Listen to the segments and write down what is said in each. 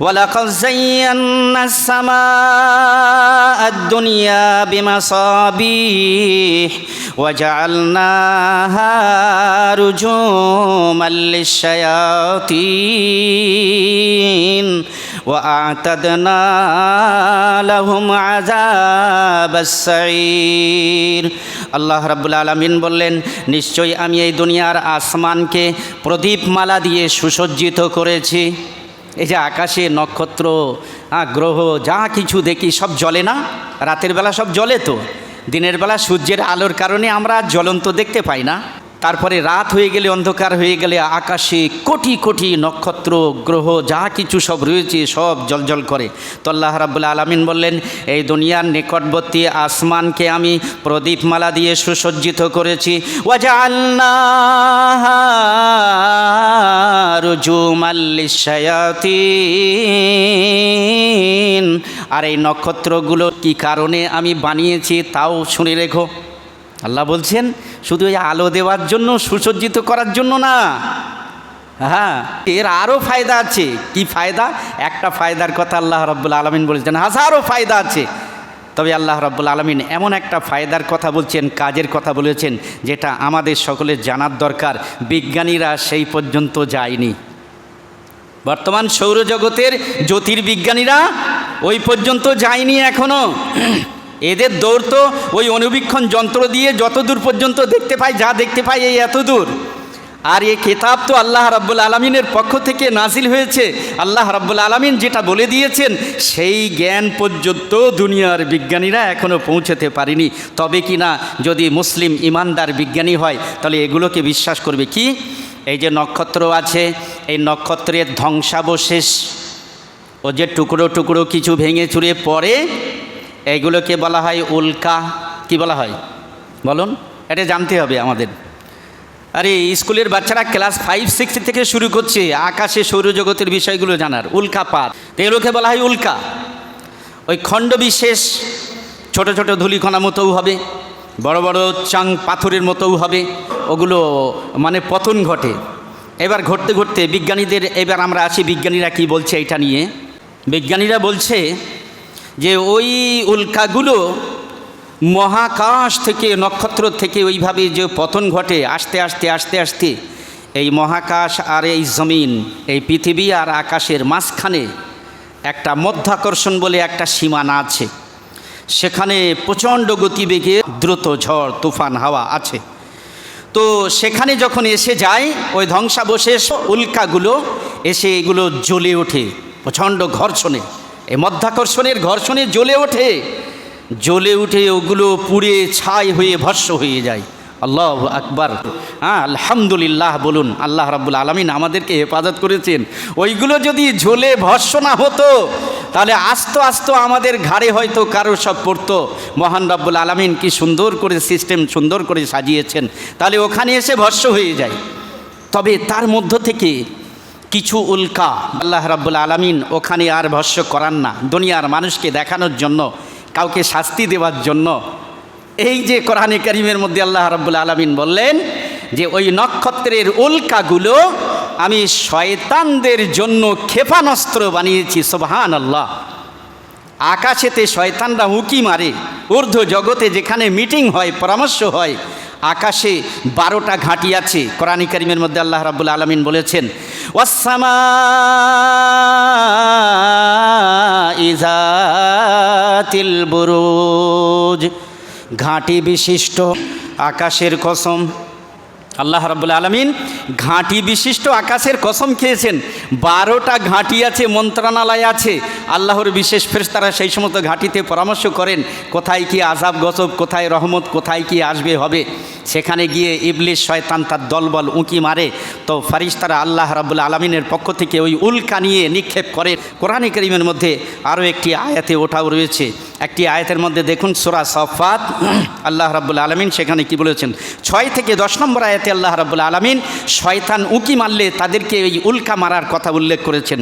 ولقد زينا السماء الدنيا بمصابيح وجعلناها رجوما للشياطين وأعتدنا لهم عذاب السعير আল্লাহ রাব্বুল আলামিন বললেন নিশ্চয়ই আমি এই দুনিয়ার আসমানকে প্রদীপমালা দিয়ে সুসজ্জিত করেছি এই যে আকাশে নক্ষত্র গ্রহ, যা কিছু দেখি সব জলে না? রাতের বেলা সব জলে তো। দিনের বেলা সূর্যের আলোর কারণে আমরা জ্বলন্ত দেখতে পাই না। তারপরে রাত হয়ে গেলে অন্ধকার হয়ে গেলে আকাশে কোটি কোটি নক্ষত্র, গ্রহ, যা কিছু সব রয়েছে, সব জলজল করে। তো আল্লাহ রাবুল্লা আলমিন বললেন, এই দুনিয়ার নিকটবর্তী আসমানকে আমি প্রদীপমালা দিয়ে সুসজ্জিত করেছি। ওয়াজা আর এই নক্ষত্রগুলো কি কারণে আমি বানিয়েছি, তাও শুনে রেখো। আল্লাহ বলছেন, শুধু এই আলো দেওয়ার জন্য, সুসজ্জিত করার জন্য না। হ্যাঁ এর আরও ফায়দা আছে। কি ফায়দা? একটা ফায়দার কথা আল্লাহ রব্বুল আলমিন বলেছেন, হাজারো ফায়দা আছে। তবে আল্লাহ রব্বুল আলমিন এমন একটা ফায়দার কথা বলছেন, কাজের কথা বলেছেন, যেটা আমাদের সকলের জানার দরকার। বিজ্ঞানীরা সেই পর্যন্ত যায়নি। বর্তমান সৌরজগতের জ্যোতির্বিজ্ঞানীরা ওই পর্যন্ত যায়নি এখনও। এদের দৌড় তো ওই অনুবীক্ষণ যন্ত্র দিয়ে যত দূর পর্যন্ত দেখতে পাই, যা দেখতে পাই, এই এত দূর আর এই কেতাব তো আল্লাহ রাব্বুল আলমিনের পক্ষ থেকে নাজিল হয়েছে। আল্লাহ রাব্বুল আলমিন যেটা বলে দিয়েছেন, সেই জ্ঞান পর্যন্ত দুনিয়ার বিজ্ঞানীরা এখনও পৌঁছতে পারেনি। তবে কি না, যদি মুসলিম ইমানদার বিজ্ঞানী হয়, তাহলে এগুলোকে বিশ্বাস করবে কি? এই যে নক্ষত্র আছে, এই নক্ষত্রের ধ্বংসাবশেষ, ও যে টুকরো টুকরো কিছু ভেঙে চুরে পড়ে এইগুলোকে বলা হয় উল্কা। কি বলা হয়? বলুন, এটা জানতে হবে আমাদের। আরে, স্কুলের বাচ্চারা ক্লাস ফাইভ, সিক্স থেকে শুরু করছে, আকাশে সৌরজগতের বিষয়গুলো জানার উল্কাপাত এগুলোকে বলা হয় উল্কা। ওই খণ্ড বিশেষ, ছোট ছোট ধুলিকণা মতোও হবে, বড় বড় চাং পাথরের মতোও হবে, ওগুলো মানে পতন ঘটে। এবার ঘটতে ঘটতে বিজ্ঞানীদের, এবার আমরা আছি বিজ্ঞানীরা কি বলছে এটা নিয়ে। বিজ্ঞানীরা বলছে যে ওই উল্কাগুলো মহাকাশ থেকে, নক্ষত্র থেকে ওইভাবে যে পতন ঘটে, আস্তে আস্তে আস্তে আস্তে, এই মহাকাশ আর এই জমিন, এই পৃথিবী আর আকাশের মাঝখানে একটা মধ্যাকর্ষণ বলে একটা সীমানা আছে। সেখানে প্রচণ্ড গতিবেগে দ্রুত ঝড়, তুফান, হাওয়া আছে। তো সেখানে যখন এসে যায়, ওই ধ্বংসাবশেষ উল্কাগুলো এসে এগুলো জ্বলে ওঠে, প্রচণ্ড ঘর্ষণে। এই মধ্যাকর্ষণের ঘর্ষণে জ্বলে ওঠে। জ্বলে উঠে ওগুলো পুড়ে ছাই হয়ে ভস্য হয়ে যায়। আল্লাহ আকবার। হ্যাঁ আলহামদুলিল্লাহ বলুন, আল্লাহ রাব্বুল আলমিন আমাদেরকে হেফাজত করেছেন। ওইগুলো যদি ঝোলে ভস্য না হতো, তাহলে আস্ত আস্ত আমাদের ঘাড়ে হয়তো কারও সব পড়তো। মহান রাব্বুল আলমিন কি সুন্দর করে সিস্টেম সুন্দর করে সাজিয়েছেন। তাহলে ওখানে এসে ভস্য হয়ে যায়। তবে তার মধ্য থেকে কিছু উল্কা। আল্লাহ রাব্বুল আলমিন ওখানে আর ভস্য করান না। দুনিয়ার মানুষকে দেখানোর জন্য, কাউকে শাস্তি দেওয়ার জন্য। এই যে কোরআনে করিমের মধ্যে আল্লাহ রাব্বুল আলমিন বললেন যে, ওই নক্ষত্রের উল্কাগুলো আমি শয়তানদের জন্য ক্ষেপণাস্ত্র বানিয়েছি সোবাহান আল্লাহ আকাশেতে শয়তানরা উঁকি মারে, ঊর্ধ্ব জগতে যেখানে মিটিং হয়, পরামর্শ হয়, আকাশে বারোটা ঘাঁটি আছে। কোরআনী করিমের মধ্যে আল্লাহ রাবুল আলমিন বলেছেন ওয়াসামা ইজাতিল বুরুজ। ঘাঁটি বিশিষ্ট আকাশের কসম। আল্লাহ রাবুল আলমিন ঘাঁটি বিশিষ্ট আকাশের কসম খেয়েছেন। বারোটা ঘাঁটি আছে, মন্ত্রণালয় আছে। আল্লাহর বিশেষ ফেরেশতারা সেই সমস্ত ঘাঁটিতে পরামর্শ করেন, কোথায় কি আজাব গজব, কোথায় রহমত, কোথায় কি আসবে, হবে? সেখানে গিয়ে ইবলিশ শয়তান তার দলবল উঁকি মারে। তো ফারিস্তারা আল্লাহ রাবুল আলমিনের পক্ষ থেকে ওই উল্কা নিয়ে নিক্ষেপ করে কোরআন করিমের মধ্যে আরও একটি আয়াতে ওঠাও রয়েছে। একটি আয়াতের মধ্যে দেখুন, সোরা সফাত আল্লাহ রাবুল আলমিন সেখানে কি বলেছেন? ছয় থেকে দশ নম্বর আয়াতে আল্লাহ রাবুল আলমিন শয়তান উঁকি মারলে তাদেরকে ওই উল্কা মারার কথা উল্লেখ করেছেন।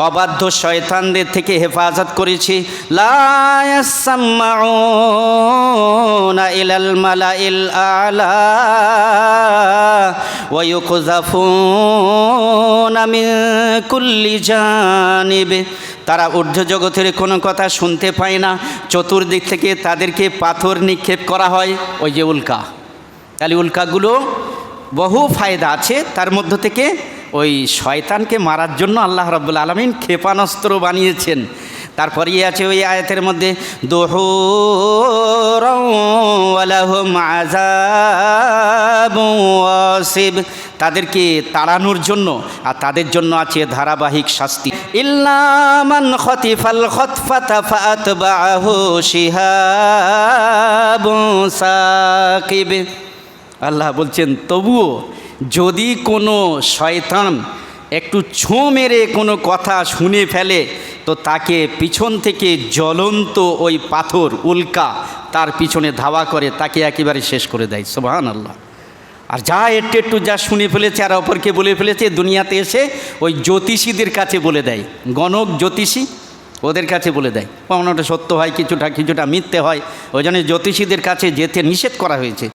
অবাধ্য শয়তানদের থেকে হেফাজত করেছি। জানিবে। তারা ঊর্ধ্ব জগতের কোনো কথা শুনতে পায় না। চতুর্দিক থেকে তাদেরকে পাথর নিক্ষেপ করা হয়। ওই যে উল্কা। তাহলে উল্কাগুলো বহু ফায়দা আছে। তার মধ্য থেকে ওই শয়তানকে মারার জন্য আল্লাহ রব্বুল আলমিন ক্ষেপণাস্ত্র বানিয়েছেন। তারপরে আছে ওই আয়াতের মধ্যে আজাবিব তাদেরকে তাড়ানোর জন্য আর তাদের জন্য আছে ধারাবাহিক শাস্তি। ইল্লামান খতিফাল আল্লাহ বলছেন, তবুও যদি কোনো শয়তান একটু ছোঁ মেরে কোনো কথা শুনে ফেলে, তো তাকে পিছন থেকে জ্বলন্ত ওই পাথর, উল্কা তার পিছনে ধাওয়া করে, তাকে একেবারে শেষ করে দেয়। সোবাহান আল্লাহ আর যা একটু একটু যা শুনে ফেলেছে, আর অপরকে বলে ফেলেছে, দুনিয়াতে এসে ওই জ্যোতিষীদের কাছে বলে দেয়। গণক জ্যোতিষী ওদের কাছে বলে দেয়। কোনোটা সত্য হয়, কিছুটা কিছুটা মিথ্যে হয়। ওই জন্য জ্যোতিষীদের কাছে যেতে নিষেধ করা হয়েছে।